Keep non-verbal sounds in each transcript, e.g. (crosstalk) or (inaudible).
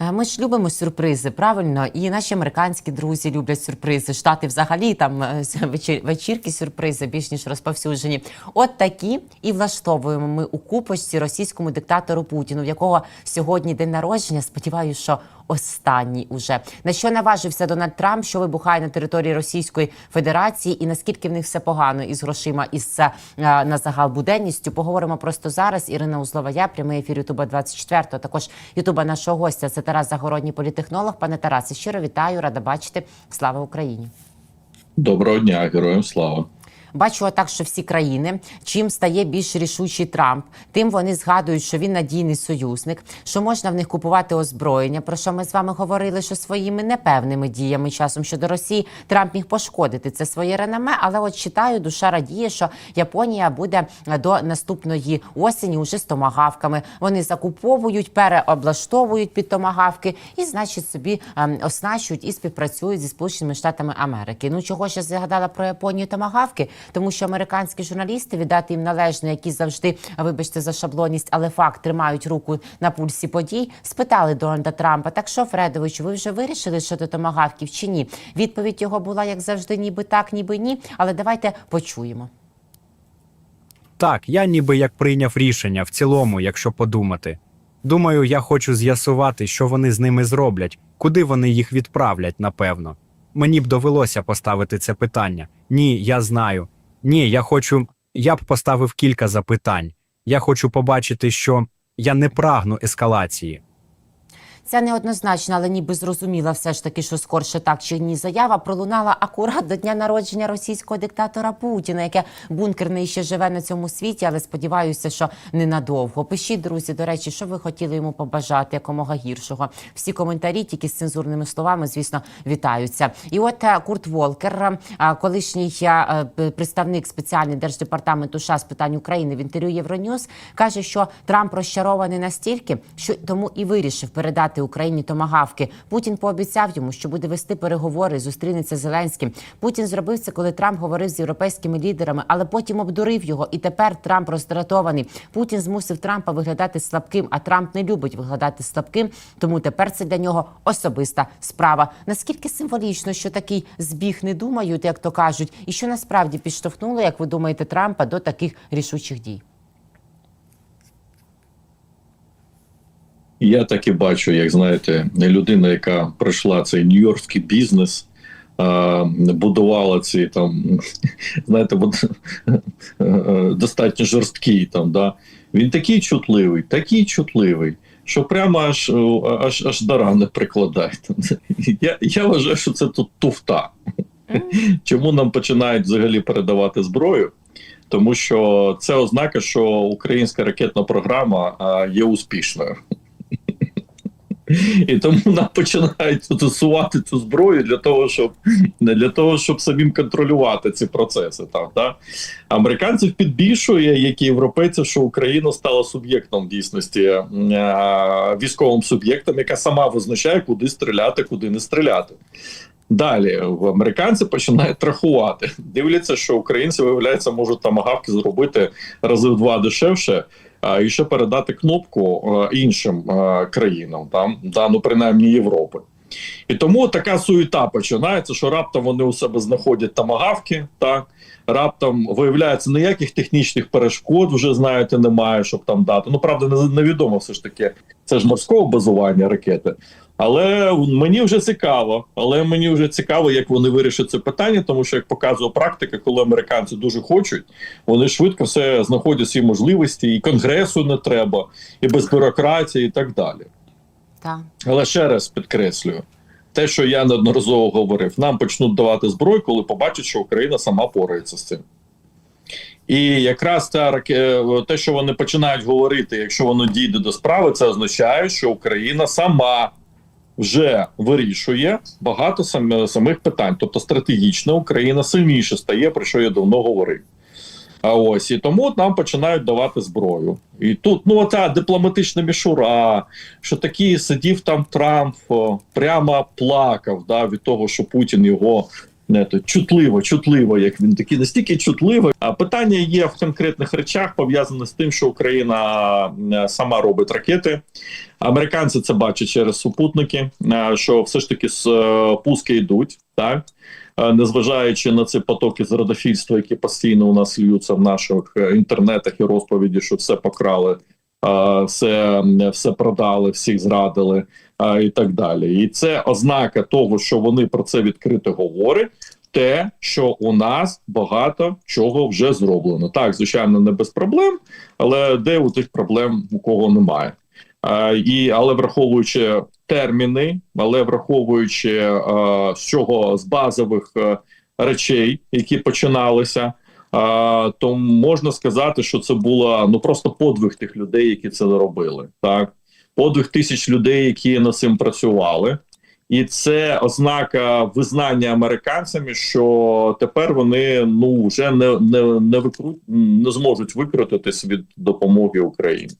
Е, Ми ж любимо сюрпризи, правильно? І наші американські друзі люблять сюрпризи. Штати взагалі там е, (laughs) вечір- вечірки сюрпризи більш ніж розповсюджені. От такі і влаштовуємо ми у купочці російському диктатору Путіну, в якого сьогодні день народження. Сподіваюся, що останній уже на що наважився Дональд Трамп, що вибухає на території Російської Федерації, і наскільки в них все погано із грошима, із е, на загал буденністю. Поговоримо просто зараз. Ірина Узлова, я прямий ефір Ютуба 24 також Ютуба нашого гостя. Це Тарас Загородній, політехнолог. Пане Тарасе, щиро вітаю, рада бачити. Слава Україні. Доброго дня, героям слава. Бачу отак, що всі країни, чим стає більш рішучий Трамп, тим вони згадують, що він надійний союзник, що можна в них купувати озброєння. Про що ми з вами говорили, що своїми непевними діями часом щодо Росії Трамп міг пошкодити це своє реноме. Але от читаю, душа радіє, що Японія буде до наступної осені уже з томагавками. Вони закуповують, переоблаштовують під томагавки і, значить, собі ем, оснащують і співпрацюють зі Сполученими Штатами Америки. Ну чого ще згадала про Японію томагавки? Тому що американські журналісти віддати їм належне, які завжди, вибачте за шаблонність, але факт тримають руку на пульсі подій. Спитали Дональда Трампа. Так що, Фредович, ви вже вирішили щодо томагавків чи ні? Відповідь його була як завжди, ніби так, ніби ні. Але давайте почуємо. Так, я ніби як прийняв рішення в цілому, якщо подумати. Думаю, я хочу з'ясувати, що вони з ними зроблять, куди вони їх відправлять, напевно. Мені б довелося поставити це питання. Ні, я знаю. Ні, я хочу. Я б поставив кілька запитань. Я хочу побачити, що я не прагну ескалації. Ця неоднозначна, але ніби зрозуміла все ж таки, що скорше так чи ні заява пролунала акурат до дня народження російського диктатора Путіна, яке бункерний ще живе на цьому світі, але сподіваюся, що ненадовго. Пишіть, друзі, до речі, що ви хотіли йому побажати якомога гіршого. Всі коментарі, тільки з цензурними словами, звісно, вітаються. І от е, Курт Волкер, е, колишній е, представник спеціальний держдепартаменту США з питань України в інтерв'ю Євроньюз, каже, що Трамп розчарований настільки, що тому і вирішив передати Україні томагавки. Путін пообіцяв йому, що буде вести переговори, зустрінеться з Зеленським. Путін зробив це, коли Трамп говорив з європейськими лідерами, але потім обдурив його. І тепер Трамп роздратований. Путін змусив Трампа виглядати слабким, а Трамп не любить виглядати слабким. Тому тепер це для нього особиста справа. Наскільки символічно, що такий збіг не думають, як то кажуть, і що насправді підштовхнуло, як ви думаєте, Трампа до таких рішучих дій? Я так і бачу, як знаєте, людина, яка пройшла цей нью-йоркський бізнес, будувала ці там, (laughs) знаєте, (laughs) достатньо жорсткий там, да. Він такий чутливий, такий чутливий, що прямо аж аж, аж до рани прикладає. (laughs) Я, я вважаю, що це тут туфта. Чому нам починають взагалі передавати зброю? Тому що це ознака, що українська ракетна програма є успішною. І тому нам починають застосувати цю зброю для того, щоб не для того, щоб самим контролювати ці процеси. Там да? американців підбільшує, як і європейців, що Україна стала суб'єктом дійсності е, військовим суб'єктом, яка сама визначає, куди стріляти, куди не стріляти. Далі в американці починають рахувати. (laughs) Дивляться, що українці виявляється можуть тамагавки зробити рази в два дешевше. А і ще передати кнопку іншим країнам, там да, ну принаймні Європи. І тому така суєта починається, що раптом вони у себе знаходять тамагавки, так раптом виявляється ніяких технічних перешкод вже знаєте, немає, щоб там дати. Ну правда, не- невідомо все ж таки. Це ж морського базування ракети. Але мені вже цікаво, але мені вже цікаво, як вони вирішать це питання, тому що як показує практика, коли американці дуже хочуть, вони швидко все знаходять всі можливості, і конгресу не треба, і без бюрократії, і так далі. Так. Але ще раз підкреслюю, те, що я неодноразово говорив, нам почнуть давати зброю, коли побачать, що Україна сама порається з цим. І якраз та раке- те, що вони починають говорити, якщо воно дійде до справи, це означає, що Україна сама вже вирішує багато сам- самих питань. Тобто стратегічно Україна сильніше стає, про що я давно говорив. А ось і тому нам починають давати зброю. І тут ну оця дипломатична мішура, що такий сидів там Трамп, прямо плакав да, від того, що Путін його не то чутливо, чутливо, як він такий настільки чутливо. А питання є в конкретних речах, пов'язане з тим, що Україна сама робить ракети. Американці це бачать через супутники, е, що все ж таки е, пуски йдуть, так Е, незважаючи на ці потоки зрадофільства, які постійно у нас льються в наших інтернетах і розповіді, що все покрали, все, все продали, всіх зрадили е, і так далі. І це ознака того, що вони про це відкрито говорять. Те, що у нас багато чого вже зроблено. Так, звичайно, не без проблем, але де у тих проблем у кого немає. Е, і але враховуючи терміни, але враховуючи е, з чого з базових е, речей, які починалися, е, то можна сказати, що це була ну просто подвиг тих людей, які це робили. Так, подвиг тисяч людей, які над цим працювали. І це ознака визнання американцями, що тепер вони ну вже не не, не викру... не зможуть викрутитись від допомоги Україні.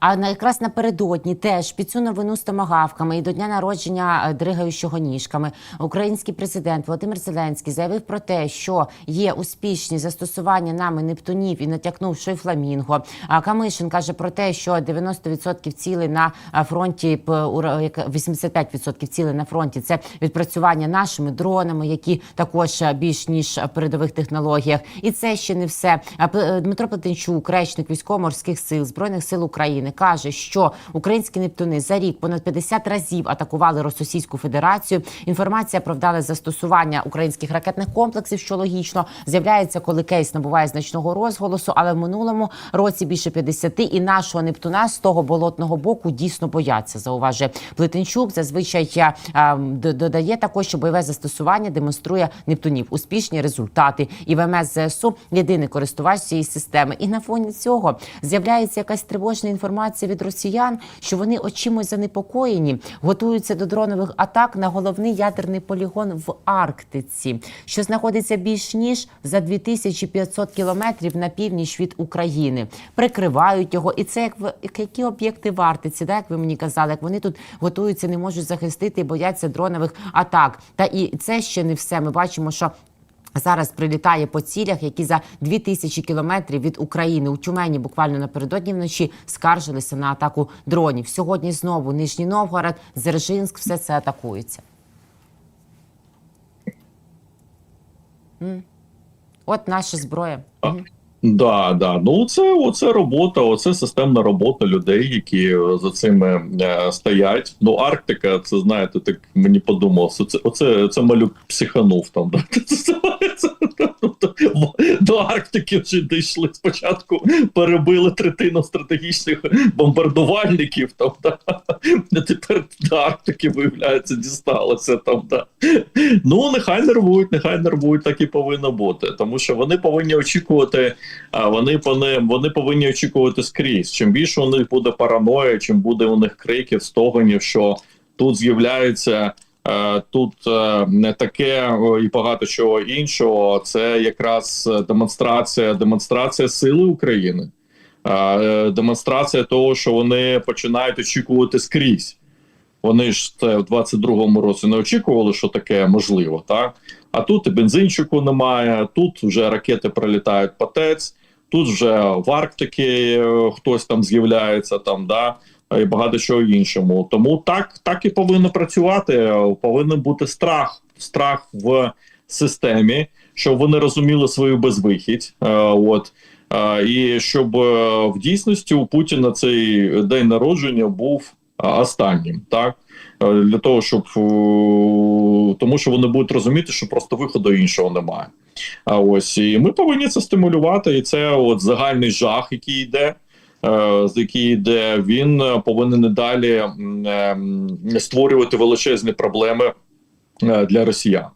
А на якраз напередодні теж під цю новину з томагавками і до дня народження е, дригаючого ніжками український президент Володимир Зеленський заявив про те, що є успішні застосування нами нептунів і натякнув, що й фламінго. А Камишин каже про те, що 90% цілей на е, фронті п- ура- як 85% цілей на фронті це відпрацювання нашими дронами, які також е, більш ніж передових технологіях. І це ще не все. Дмитро Плетенчук, речник військово-морських сил збройних сил України, каже, що українські нептуни за рік понад 50 разів атакували Російську Федерацію. Інформація про вдале застосування українських ракетних комплексів, що логічно, з'являється, коли кейс набуває значного розголосу. Але в минулому році більше 50 і нашого Нептуна з того болотного боку дійсно бояться. Зауважує Плетенчук. Зазвичай е, е, додає також, що бойове застосування демонструє Нептунів успішні результати. І ВМС ЗСУ єдиний користувач цієї системи. І на фоні цього з'являється якась тривожна інформація від росіян, що вони очимось занепокоєні, готуються до дронових атак на головний ядерний полігон в Арктиці, що знаходиться більш ніж за 2500 кілометрів на північ від України. Прикривають його, і це як які об'єкти в Арктиці, да, як ви мені казали, як вони тут готуються, не можуть захистити бояться дронових атак. Та і це ще не все. Ми бачимо, що Зараз прилітає по цілях, які за 2000 кілометрів від України у Тюмені буквально напередодні вночі скаржилися на атаку дронів. Сьогодні знову Нижній Новгород, Зержинськ, все це атакується. От наша зброя. Мгм. Да, да. Ну це оце робота, оце системна робота людей, які е, за цими е, стоять. Ну, Арктика, це знаєте, так мені подумалося. Це оце це малюк психанув там. Да? (laughs) В- До Арктики вже дійшли спочатку, перебили третину стратегічних бомбардувальників. Там, да? Тепер до Арктики, виявляється, дісталося там. Да? Ну, нехай нервують, нехай нервують, так і повинно бути. Тому що вони повинні очікувати, вони, вони, повинні очікувати скрізь. Чим більше у них буде параноя, чим буде у них криків, стогонів, що тут з'являється. е, Тут е, не таке і багато чого іншого. Це якраз демонстрація, демонстрація сили України, Е, демонстрація того, що вони починають очікувати скрізь. Вони ж це в 22-му році не очікували, що таке можливо, так? А тут і бензинчику немає, тут вже ракети прилітають по ТЕЦ, тут вже в Арктики е, хтось там з'являється, там, да, і багато чого іншому. Тому так, так і повинно працювати. е, Повинен бути страх, страх в системі, щоб вони розуміли свою безвихідь. Е, от. І щоб в дійсності у Путіна цей день народження був останнім, так для того, щоб е, тому, що вони будуть розуміти, що просто виходу іншого немає. А ось і ми повинні це стимулювати, і це от загальний жах, який йде. е, З який йде, він е, повинен і далі е, створювати величезні проблеми е, для росіян.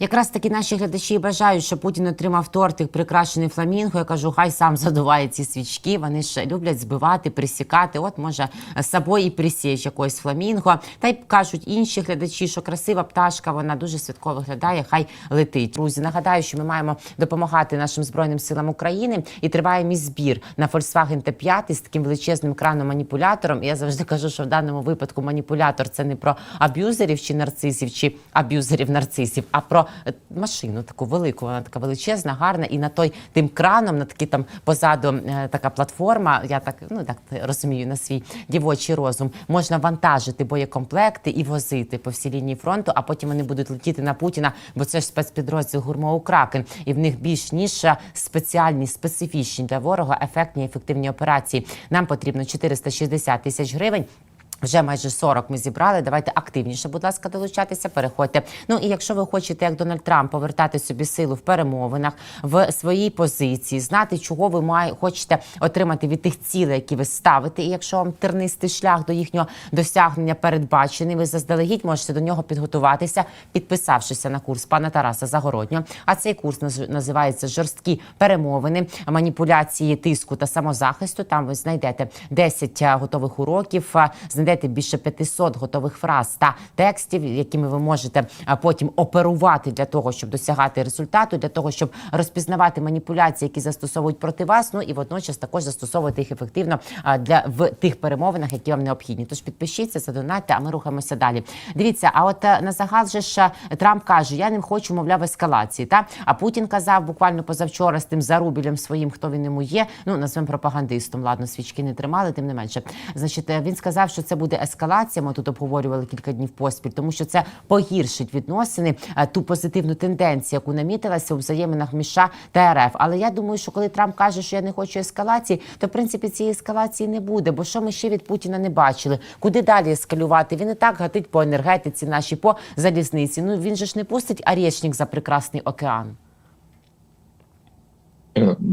Якраз таки наші глядачі бажають, щоб Путін отримав тортик, прикрашений фламінго. Я кажу, хай сам задуває ці свічки. Вони ж люблять збивати, присікати. От може з собою і присіч якоїсь фламінго. Та й кажуть інші глядачі, що красива пташка, вона дуже святково виглядає. Хай летить. Друзі, нагадаю, що ми маємо допомагати нашим збройним силам України і триває мій збір на Volkswagen T5 з таким величезним краном маніпулятором. Я завжди кажу, що в даному випадку маніпулятор це не про аб'юзерів чи нарцисів, чи аб'юзерів нарцисів, а про е, машину таку велику. Вона така величезна, гарна, і на той тим краном, на такий там позаду е, така платформа. Я так ну так розумію на свій дівочий розум. Можна вантажити боєкомплекти і возити по всій лінії фронту, а потім вони будуть летіти на Путіна, бо це ж спецпідрозділ гурмоу Кракен, і в них більш ніж е, спеціальні, специфічні для ворога ефектні ефективні операції. Нам потрібно 460 тисяч гривень. Вже майже 40 ми зібрали. Давайте активніше, будь ласка, долучатися. Переходьте. Ну і якщо ви хочете, як Дональд Трамп, повертати собі силу в перемовинах в своїй позиції, знати, чого ви має, хочете отримати від тих цілей, які ви ставите. І якщо вам тернистий шлях до їхнього досягнення передбачений, ви заздалегідь можете до нього підготуватися, підписавшися на курс пана Тараса Загороднього. А цей курс наз- називається жорсткі перемовини, маніпуляції тиску та самозахисту. Там ви знайдете 10 готових уроків, а, знайдете більше 500 готових фраз та текстів, якими ви можете потім оперувати для того, щоб досягати результату, для того, щоб розпізнавати маніпуляції, які застосовують проти вас. Ну і водночас також застосовувати їх ефективно для в тих перемовинах, які вам необхідні. Тож підпишіться, задонатьте, а ми рухаємося далі. Дивіться, а от е, на загал же ж е, Трамп каже: я не хочу, мовляв, ескалації. Та а Путін казав буквально позавчора з тим зарубілем своїм, хто він йому є. Ну назвемо пропагандистом. Ладно, свічки не тримали, тим не менше. Значить, е, він сказав, що це буде ескалація. Ми тут обговорювали кілька днів поспіль, тому що це погіршить відносини, е, ту позитивну тенденцію, яку намітилася у взаєминах між США та РФ. Але я думаю, що коли Трамп каже, що я не хочу ескалації, то в принципі цієї ескалації не буде. Бо що ми ще від Путіна не бачили? Куди далі ескалювати? Він і так гатить по енергетиці, наші по залізниці. Ну він же ж не пустить арєчник за прекрасний океан.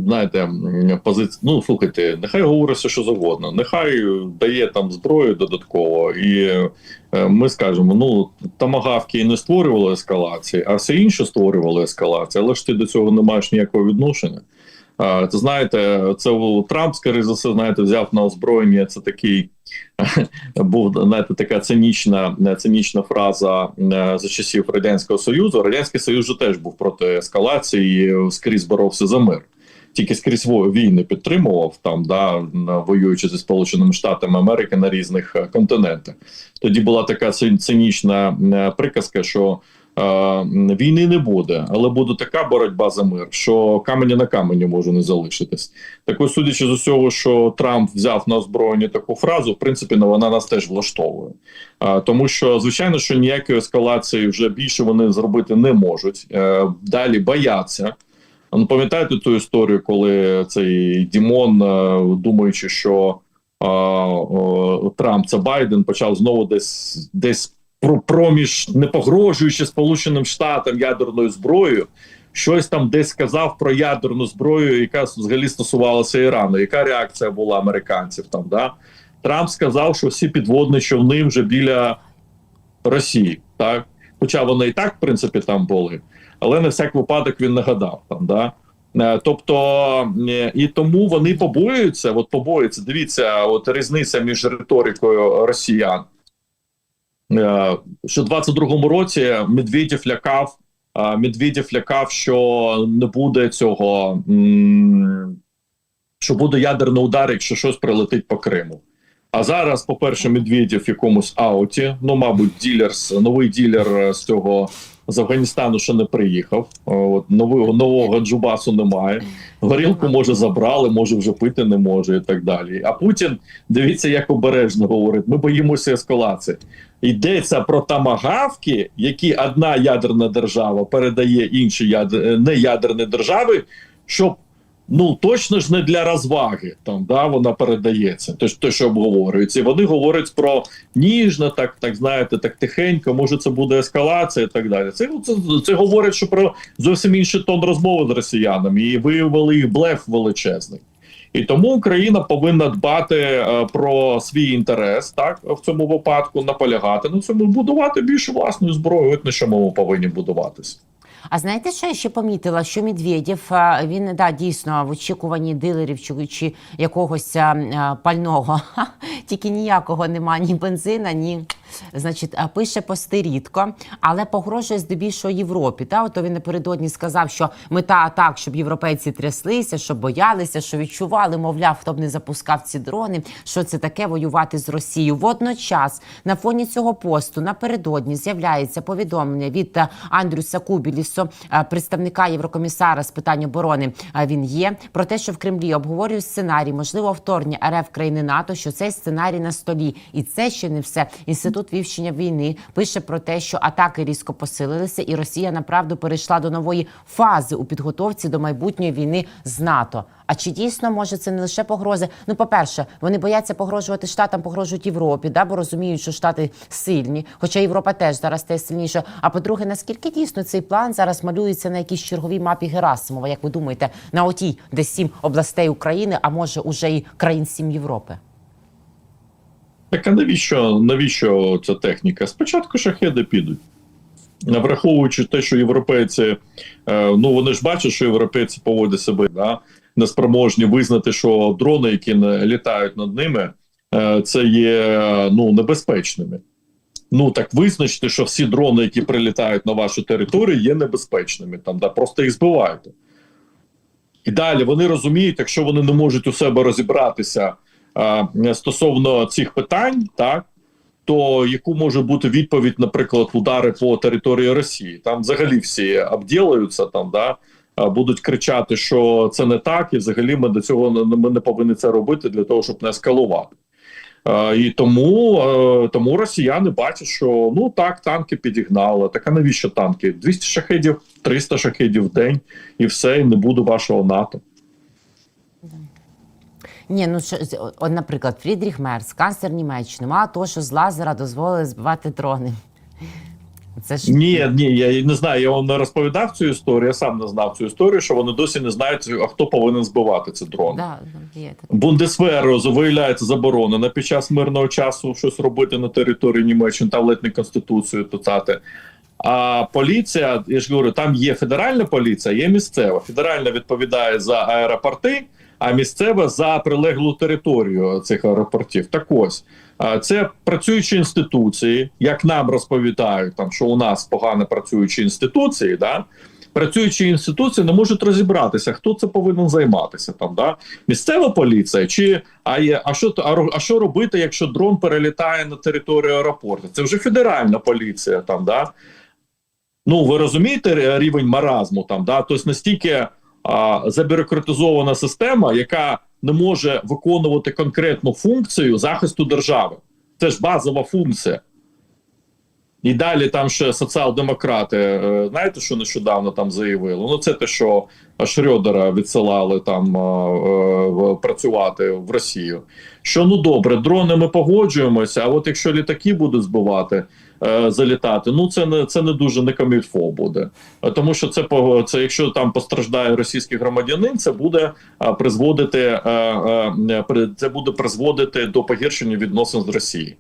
Знаєте, позиція. Ну слухайте, нехай говорить все, що завгодно. Нехай дає там зброю додатково, і е, ми скажемо: ну тамагавки не створювали ескалації, а все інше створювали ескалації. Але ж ти до цього не маєш ніякого відношення. Це знаєте, це Трамп, скоріше за все, знаєте, взяв на озброєння. Це такий (laughs) був знаєте, така цинічна, цинічна фраза е, за часів радянського союзу. Радянський Союз же теж був проти ескалації, скрізь боровся за мир. Тільки скрізь війни підтримував там, да, воюючи зі Сполученими Штатами Америки на різних е, континентах. Тоді була така цин- цинічна е, приказка, що е, війни не буде, але буде така боротьба за мир, що камені на камені може не залишитись. Так ось, судячи з усього, що Трамп взяв на озброєння таку фразу, в принципі, ну, вона нас теж влаштовує. Тому що, звичайно, що ніякої ескалації вже більше вони зробити не можуть. Далі бояться. Ну, пам'ятаєте ту історію, коли цей Дімон, е, думаючи, що е, е, Трамп це Байден, почав знову десь десь про проміж, не погрожуючи Сполученим Штатам ядерною зброєю, щось там десь сказав про ядерну зброю, яка взагалі стосувалася Ірану. Яка реакція була американців там? Да? Трамп сказав, що всі підводні човни вже біля Росії, так? Хоча вони і так, в принципі, там були, але на всяк випадок він нагадав там, да. Е, Тобто е, і тому вони побоюються. От побоюються. Дивіться, от різниця між риторикою росіян. Е, Що в 22-му році Медведєв лякав, Медведєв лякав, що не буде цього, що буде ядерний удар, якщо щось прилетить по Криму. А зараз, по-перше, Медведєв в якомусь ауті. Ну, мабуть, ділер новий ділер з цього з Афганістану ще не приїхав. От нового нового Джубасу немає. Горілку може забрали, може вже пити не може і так далі. А Путін дивіться, як обережно говорить: ми боїмося ескалації. Йдеться про тамагавки, які одна ядерна держава передає інші ядер... неядерні держави, щоб ну точно ж не для розваги там да вона передається. Ж- те, що обговорюється, і вони говорять про ніжно, так так знаєте, так тихенько. Може, це буде ескалація і так далі. Це це, це говорить, що про зовсім інший тон розмови з росіянами, і виявили їх блеф величезний. І тому Україна повинна дбати е, про свій інтерес, так в цьому випадку наполягати на цьому, будувати більше власної зброї. От на що ми повинні будуватися. А знаєте, що я ще помітила? Що Медведєв, він да, дійсно в очікуванні дилерів чи, чи якогось пального, (laughs) тільки ніякого нема, ні бензина, ні. Значить, пише пости рідко, але погрожує здебільшого Європі. Та? Ото він напередодні сказав, що мета атак, щоб європейці тряслися, щоб боялися, що відчували, мовляв, хто б не запускав ці дрони, що це таке воювати з Росією. Водночас на фоні цього посту напередодні з'являється повідомлення від е, Андрюса Кубілісо, е, представника Єврокомісара з питань оборони. е, Він є про те, що в Кремлі обговорюють сценарій, можливо, вторгнення РФ країни НАТО. Що цей сценарій на столі, і це ще не все. Інститут вивчення війни пише про те, що атаки різко посилилися, і Росія направду перейшла до нової фази у підготовці до майбутньої війни з НАТО. А чи дійсно може це не лише погрози? Ну, по-перше, вони бояться погрожувати штатам, погрожують Європі, да, бо розуміють, що штати сильні, хоча Європа теж зараз стає сильніше. А по-друге, наскільки дійсно цей план зараз малюється на якійсь черговій мапі Герасимова, як ви думаєте, на отій, де сім областей України, а може уже і країн сім Європи? Так а навіщо, навіщо ця техніка? Спочатку шахеди підуть. Враховуючи те, що європейці, е, ну вони ж бачать, що європейці поводять себе да, неспроможні визнати, що дрони, які літають над ними, е, це є ну, небезпечними. Ну так визначте, що всі дрони, які прилітають на вашу територію, є небезпечними. Там да просто їх збивайте. І далі вони розуміють, якщо вони не можуть у себе розібратися стосовно цих питань, так то яку може бути відповідь, наприклад, удари по території Росії? Там взагалі всі обділаються, там да будуть кричати, що це не так, і взагалі ми до цього ми не повинні це робити для того, щоб не ескалувати. Е, І тому, е, тому росіяни бачать, що ну так, танки підігнали. Так а навіщо танки? 200 шахедів, 300 шахедів в день, і все, і не буде вашого НАТО. Ні, ну що от, наприклад, Фрідріх Мерц, канцлер Німеччини, мало того, що з лазера дозволили збивати дрони. (laughs) Це ж Ні, ні, я не знаю. Я вам не розповідав цю історію. Я сам не знав цю історію, що вони досі не знають, а хто повинен збивати ці дрони. да, є таке. Бундесверу виявляється заборонено під час мирного часу щось робити на території Німеччини, там ледь не конституцію писати. А поліція, я ж говорю, там є федеральна поліція, є місцева. Федеральна відповідає за аеропорти, а місцева за прилеглу територію цих аеропортів. Так ось це працюючі інституції, як нам розповідають, там що у нас погано працюючі інституції, да. Працюючі інституції не можуть розібратися, хто це повинен займатися там, да місцева поліція, чи а є, а що а, що робити, якщо дрон перелітає на територію аеропорту? Це вже федеральна поліція там, да. Ну ви розумієте рівень маразму там, да? Тобто настільки а, забюрократизована система, яка не може виконувати конкретну функцію захисту держави. Це ж базова функція. І далі там ще соціал-демократи, е, знаєте, що нещодавно там заявили? Ну, це те, що Шрёдера відсилали там е, працювати в Росію. Що ну добре, дрони ми погоджуємося, а от якщо літаки будуть збивати, е, залітати, ну це не це не дуже не камільфо буде. Е, Тому що це це, якщо там постраждає російський громадянин, це буде е, призводити це буде призводити до погіршення відносин з Росією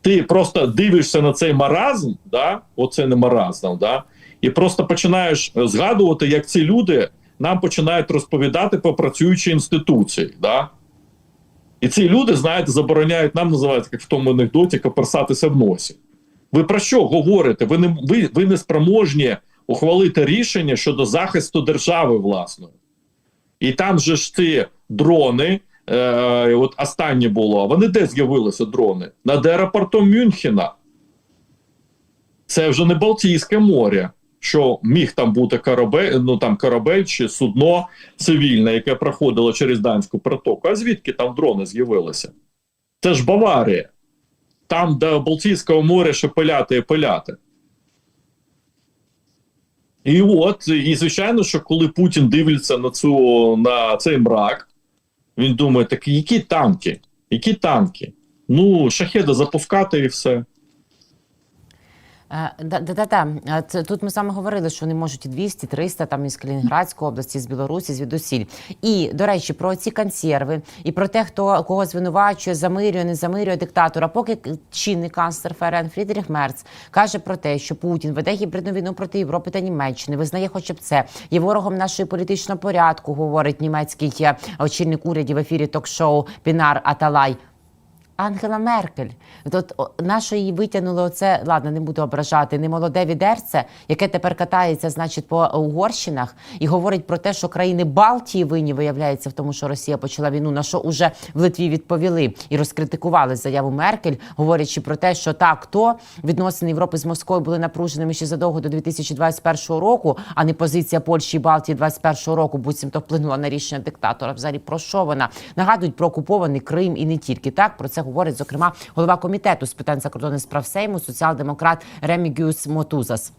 ти просто дивишся на цей маразм, да, оце не маразм, да, і просто починаєш згадувати, як ці люди нам починають розповідати про працюючі інституції. Да? І ці люди, знаєте, забороняють нам називають, як в тому анекдоті, коперсатися в носі. Ви про що говорите? Ви не, ви, ви не спроможні ухвалити рішення щодо захисту держави власної. І там же ж ці дрони, е, от останнє було, вони де з'явилися дрони? Над аеропортом Мюнхена. Це вже не Балтійське море, що міг там бути корабель, ну там корабель чи судно цивільне, яке проходило через Данську протоку. А звідки там дрони з'явилися? Це ж Баварія. Там, до Балтійського моря, ще пиляти і пиляти. І от, і звичайно, що коли Путін дивиться на цю на цей мрак, він думає: так які танки? Які танки? Ну, шахеда запускати і все. Е, Да, да, да, да. Е, це- Тут ми саме говорили, що вони можуть і 200, 300, там із Калінінградської області, з Білорусі, звідусіль. І, до речі, про ці консерви і про те, хто кого звинувачує, замирює, не замирює диктатора. Поки чинний канцлер ФРН Фрідріх Мерц каже про те, що Путін веде гібридну війну проти Європи та Німеччини, визнає, хоча б це є ворогом нашої політичного порядку, говорить німецький е, очільник урядів в ефірі ток-шоу Пінар Аталай. Ангела Меркель. От нащо її витягнули оце, ладно, не буду ображати, не молоде відерце, яке тепер катається, значить, по Угорщинах і говорить про те, що країни Балтії винні виявляється в тому, що Росія почала війну, на що уже в Литві відповіли і розкритикували заяву Меркель, говорячи про те, що так, то відносини Європи з Москвою були напруженими ще задовго до 2021 року, а не позиція Польщі і Балтії 2021 року, буцімто вплинула на рішення диктатора. Взагалі про що вона нагадують про окупований Крим і не тільки так. Про це говорить зокрема голова комітету з питань закордонних справ Сейму, соціал-демократ Ремігіус Мотузас.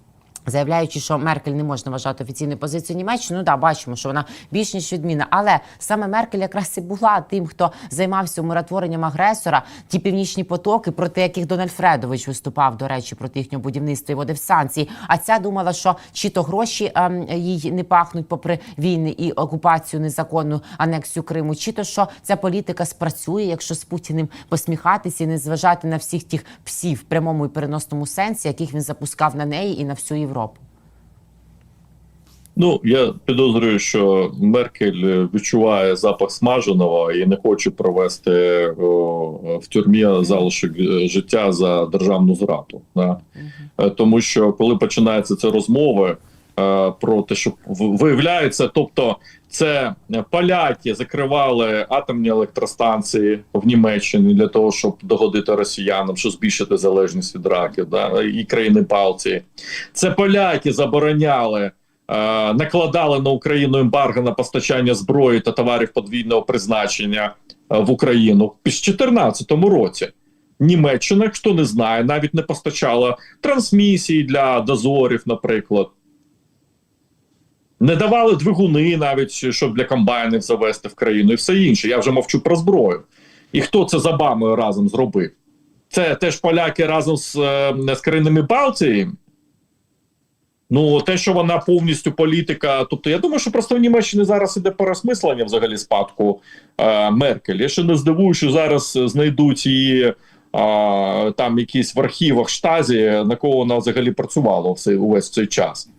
Заявляючи, що Меркель не можна вважати офіційною позицією Німеччини, ну да, бачимо, що вона більш ніж відмінна. Але саме Меркель якраз і була тим, хто займався умиротворенням агресора, ті північні потоки, проти яких Дональд Фредович виступав, до речі, проти їхнього будівництва і водив санкції. А ця думала, що чи то гроші ем, їй не пахнуть попри війни і окупацію незаконну анексію Криму, чи то що ця політика спрацює, якщо з Путіним посміхатися і не зважати на всіх тих псів в прямому і переносному сенсі, яких він запускав на неї і на всю. Ну я підозрюю, що Меркель е, відчуває запах смаженого і не хоче провести о, в тюрмі залишок е, життя за державну зраду. Да? угу. Тому що коли починаються ці розмови е, про те, що виявляється, тобто це поляки закривали атомні електростанції в Німеччині для того, щоб догодити росіянам, щоб збільшити залежність від раків, да? і країни Балтії. Це поляки забороняли. е, Накладали на Україну ембарго на постачання зброї та товарів подвійного призначення е, в Україну в 2014 році. Німеччина, хто не знає, навіть не постачала трансмісії для дозорів, наприклад. Не давали двигуни навіть, щоб для комбайнів завести в країну і все інше. Я вже мовчу про зброю. І хто це за Обамою разом зробив? Це теж поляки разом з, е, з країнами Балтії. Ну, те, що вона повністю політика. Тобто, я думаю, що просто в Німеччині зараз іде переосмислення взагалі спадку е, Меркель. Я ще не здивую, що зараз знайдуть її е, там якісь в архівах штазі, на кого вона взагалі працювала все, увесь цей час.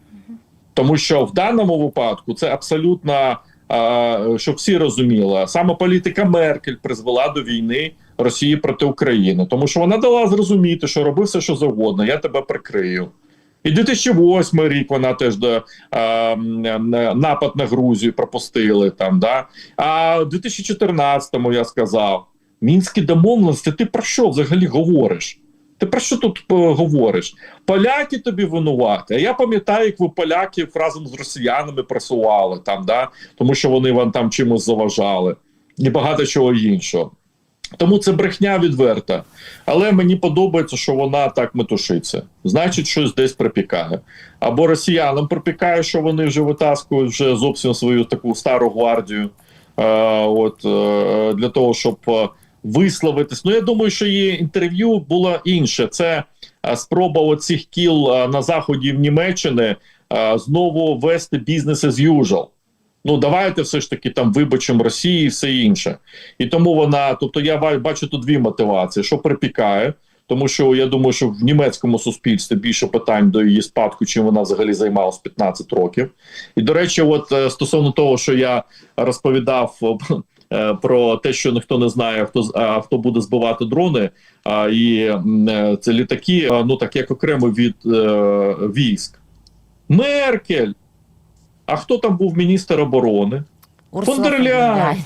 Тому що в даному випадку це абсолютно, е, щоб всі розуміли, саме політика Меркель призвела до війни Росії проти України, тому що вона дала зрозуміти, що роби все, що завгодно, я тебе прикрию. І 2008 рік вона теж до, е, напад на Грузію пропустили там. Да? А в 2014-му я сказав: мінські домовленості, ти про що взагалі говориш? Ти про що тут е, говориш? Поляки тобі винуваті. А я пам'ятаю, як ви поляків разом з росіянами просували там, да? тому що вони вам там чимось заважали, і багато чого іншого. Тому це брехня відверта. Але мені подобається, що вона так метушиться. Значить, щось десь припікає. Або росіянам припікає, що вони вже витаскують вже зовсім свою таку стару гвардію. Е, от, е, для того, щоб е, висловитись. Ну, я думаю, що її інтерв'ю було інше. Це е, спроба оцих кіл е, на заході в Німеччини е, знову вести бізнес as usual. Ну, давайте все ж таки там вибачимо Росії і все інше. І тому вона, тобто, я ба- бачу тут дві мотивації: що припікає, тому що я думаю, що в німецькому суспільстві більше питань до її спадку, чим вона взагалі займалась 15 років. І до речі, от стосовно того, що я розповідав про те, що ніхто не знає, хто а, хто буде збивати дрони, а, і е, це літаки, ну так як окремо від е, військ. Меркель. А хто там був міністр оборони? Урсула Фон дер фон дер Ляйн. Ляйн.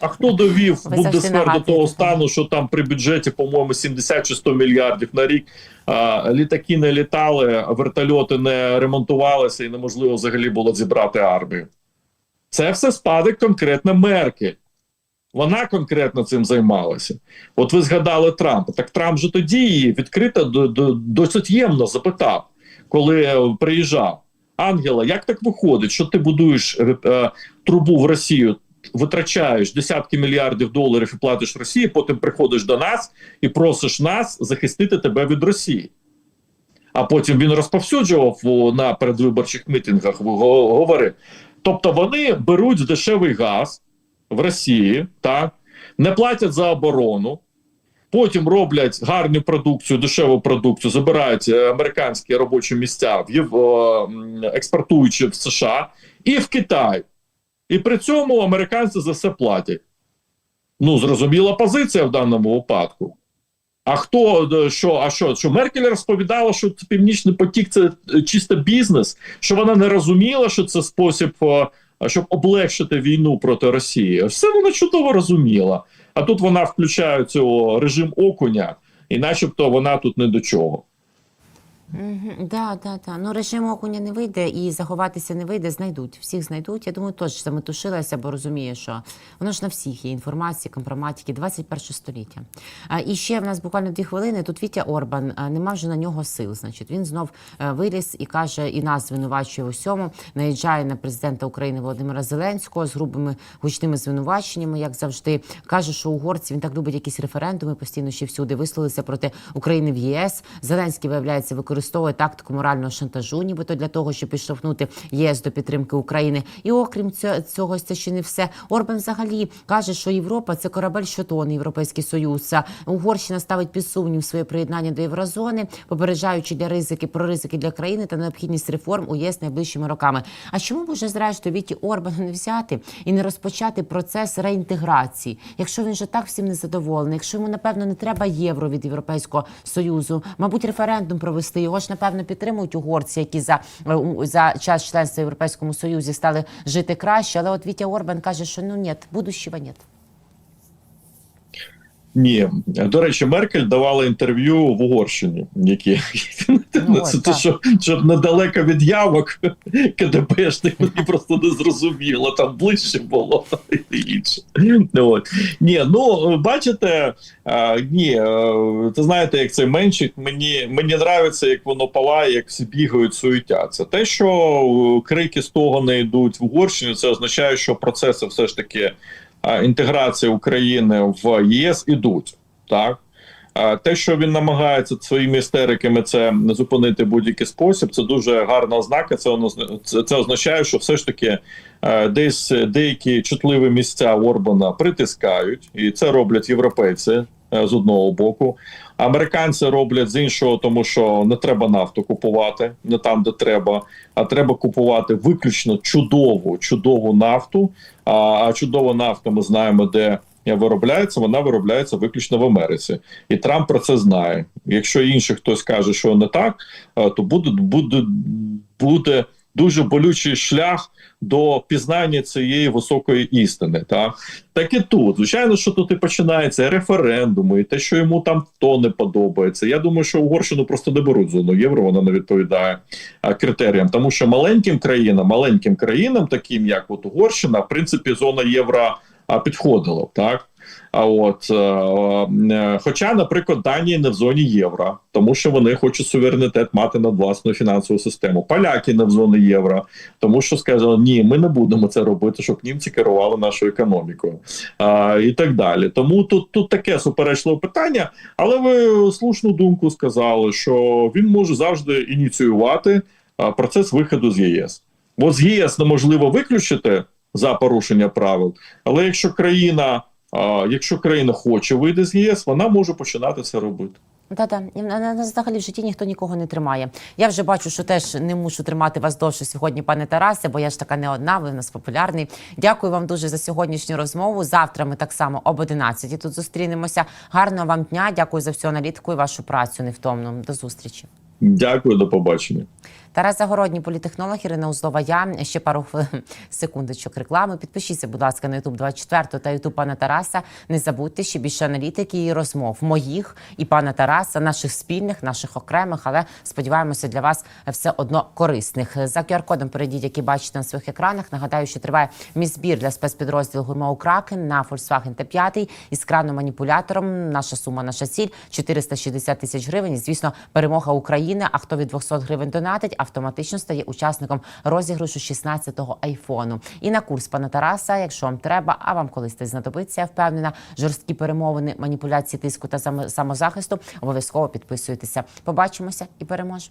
А хто довів Бундесвер до того стану, що там при бюджеті, по-моєму, 70 чи 100 мільярдів на рік а, літаки не літали, вертольоти не ремонтувалися і неможливо взагалі було зібрати армію. Це все спадок конкретно Меркель. Вона конкретно цим займалася. От ви згадали Трампа. Так Трамп же тоді її відкрито до, до, досить ємно запитав, коли е, приїжджав. Ангела, як так виходить, що ти будуєш е, е, трубу в Росію, витрачаєш десятки мільярдів доларів і платиш Росії, потім приходиш до нас і просиш нас захистити тебе від Росії. а потім він розповсюджував на передвиборчих мітингах, го- говорив. Тобто вони беруть дешевий газ в Росії, так, не платять за оборону, потім роблять гарну продукцію, дешеву продукцію, забирають е, американські робочі місця, експортуючи в США і в Китай. І при цьому американці за все платять. Ну, зрозуміла позиція в даному випадку. А хто е, що? А що? Що Меркель розповідала, що Північний потік це е, чисто бізнес, що вона не розуміла, що це спосіб, щоб облегшити війну проти Росії. Все вона чудово розуміла. А тут вона включає цього режим окуня, і начебто вона тут не до чого. Угу, да, да, да. Ну режим окуня не вийде і заховатися не вийде, знайдуть. Всіх знайдуть. Я думаю, теж заметушилася, бо розуміє, що воно ж на всіх є інформації, компроматики, 21 століття. А, і ще в нас буквально дві хвилини. Тут Вітя Орбан, а, нема вже на нього сил. Значить, він знов е, виліз і каже, і нас звинувачує у всьому. Наїжджає на президента України Володимира Зеленського з грубими гучними звинуваченнями, як завжди. каже, що угорці він так любить якісь референдуми, постійно ще всюди висловилися проти України в ЄС. Зеленський виявляється використовує тактику морального шантажу, нібито для того, щоб підштовхнути ЄС до підтримки України. І окрім цього, це ще не все. Орбан взагалі каже, що Європа це корабель, що тоне Європейський Союз. Угорщина ставить під сумнів своє приєднання до єврозони, попереджаючи для ризики про ризики для країни та необхідність реформ у ЄС найближчими роками. А чому може зрештою Віті Орбана не взяти і не розпочати процес реінтеграції, якщо він же так всім не задоволений, якщо йому напевно не треба євро від Європейського союзу, мабуть, референдум провести його ж напевно підтримують угорці, які за, е, за час членства в Європейському Союзі стали жити краще. Але от Вітя Орбан каже, що ну ні, будущего нет. Ні, до речі, Меркель давала інтерв'ю в Угорщині, які Ну, це от, те, що, що недалеко від явок КДБшних, мені просто не зрозуміло, там ближче було і інше. Ну, От. Ні, ну бачите, а, ні, е, ти знаєте, як цей меншик, мені мені нравиться, як воно палає, як всі бігають, суетяться. Те, що е, крики стогони йдуть в Угорщині, це означає, що процеси все ж таки інтеграції України в ЄС ідуть. Так? Те, що він намагається своїми істериками це зупинити в будь-який спосіб, це дуже гарна ознака. Це це, означає, що все ж таки десь деякі чутливі місця Орбана притискають, і це роблять європейці з одного боку. Американці роблять з іншого, тому що не треба нафту купувати не там, де треба, а треба купувати виключно чудову, чудову нафту. А, а чудова нафта, ми знаємо, де виробляється. Вона виробляється виключно в Америці, і Трамп про це знає. Якщо інший хтось каже, що не так, е, то буде буде, буде дуже болючий шлях до пізнання цієї високої істини. Так так і тут, звичайно, що тут і починається референдуми, і те, що йому там то не подобається. Я думаю, що Угорщину просто не беруть зону євро, вона не відповідає а, критеріям, тому що маленьким країнам, маленьким країнам, таким як от Угорщина, в принципі, зона євро а, підходила так. А от е, е, хоча, наприклад, Данія не в зоні євро, тому що вони хочуть суверенітет мати над власною фінансову систему. Поляки не в зоні євро, тому що сказали, ні, ми не будемо це робити, щоб німці керували нашою економікою, а, і так далі. Тому тут тут таке суперечливе питання. Але ви слушну думку сказали, що він може завжди ініціювати процес виходу з ЄС. Бо з ЄС неможливо виключити за порушення правил, але якщо країна. Якщо країна хоче вийти з ЄС, вона може починати це робити. Та-та, І на- на- на- взагалі в житті ніхто нікого не тримає. Я вже бачу, що теж не мушу тримати вас довше сьогодні, пане Тарасе, бо я ж така не одна, ви в нас популярний. Дякую вам дуже за сьогоднішню розмову. Завтра ми так само об 11 тут зустрінемося. Гарного вам дня. Дякую за всю аналітику і вашу працю невтомну. До зустрічі. Дякую, до побачення. Тарас Загородній, політехнолог, Ірина Узлова. Я ще пару (laughs) секундочок реклами. Підпишіться, будь ласка, на Ютуб 24 та Ютуб пана Тараса. Не забудьте ще більше аналітики і розмов моїх і пана Тараса, наших спільних, наших окремих, але сподіваємося для вас все одно корисних. За QR-кодом перейдіть, який бачите на своїх екранах. Нагадаю, що триває мій збір для спецпідрозділу Гурмоу Кракен на Volkswagen Т5 із краном-маніпулятором. Наша сума, наша ціль 460 тисяч гривень. І, звісно, перемога України. А хто від 200 гривень донатить, автоматично стає учасником розіграшу 16-го айфону. І на курс пана Тараса, якщо вам треба, а вам колись це знадобиться, впевнена, жорсткі перемовини, маніпуляції тиску та самозахисту. Обов'язково підписуйтеся. Побачимося і переможемо.